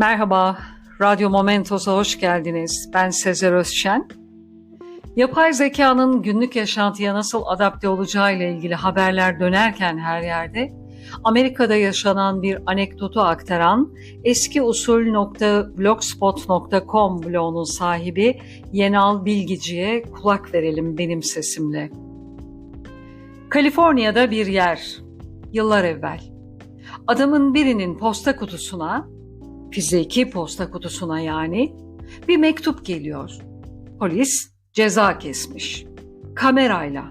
Merhaba, Radyo Momentos'a hoş geldiniz. Ben Sezer Özşen. Yapay zekanın günlük yaşantıya nasıl adapte olacağı ile ilgili haberler dönerken her yerde Amerika'da yaşanan bir anekdotu aktaran eski usul.blogspot.com blogunun sahibi Yenal Bilgici'ye kulak verelim benim sesimle. Kaliforniya'da bir yer, yıllar evvel. Adamın birinin posta kutusuna, fiziki posta kutusuna yani, bir mektup geliyor. Polis ceza kesmiş. Kamerayla.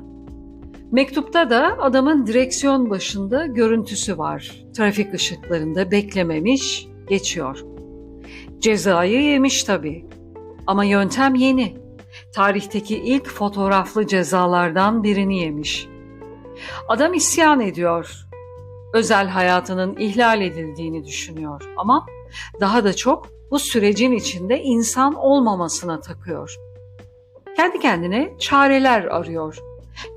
Mektupta da adamın direksiyon başında görüntüsü var. Trafik ışıklarında beklememiş, geçiyor. Cezayı yemiş tabii. Ama yöntem yeni. Tarihteki ilk fotoğraflı cezalardan birini yemiş. Adam isyan ediyor. Özel hayatının ihlal edildiğini düşünüyor ama daha da çok bu sürecin içinde insan olmamasına takıyor. Kendi kendine çareler arıyor.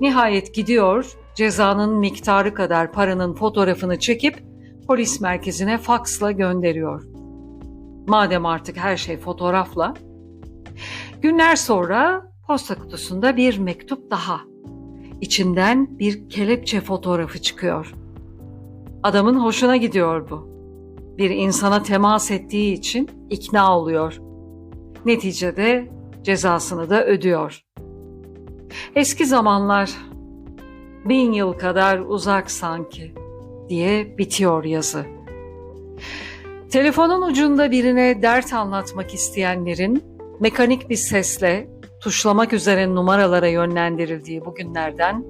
Nihayet gidiyor, cezanın miktarı kadar paranın fotoğrafını çekip polis merkezine faksla gönderiyor. Madem artık her şey fotoğrafla. Günler sonra posta kutusunda bir mektup daha. İçinden bir kelepçe fotoğrafı çıkıyor. Adamın hoşuna gidiyor bu. Bir insana temas ettiği için ikna oluyor. Neticede cezasını da ödüyor. Eski zamanlar bin yıl kadar uzak sanki diye bitiyor yazı. Telefonun ucunda birine dert anlatmak isteyenlerin mekanik bir sesle tuşlamak üzere numaralara yönlendirildiği bugünlerden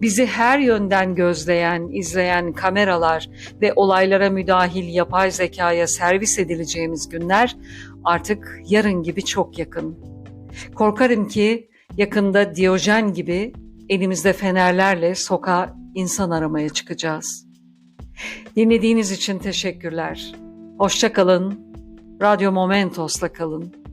bizi her yönden gözleyen, izleyen kameralar ve olaylara müdahil yapay zekaya servis edileceğimiz günler artık yarın gibi çok yakın. Korkarım ki yakında Diyojen gibi elimizde fenerlerle sokağa insan aramaya çıkacağız. Dinlediğiniz için teşekkürler. Hoşça kalın. Radyo Momentos'la kalın.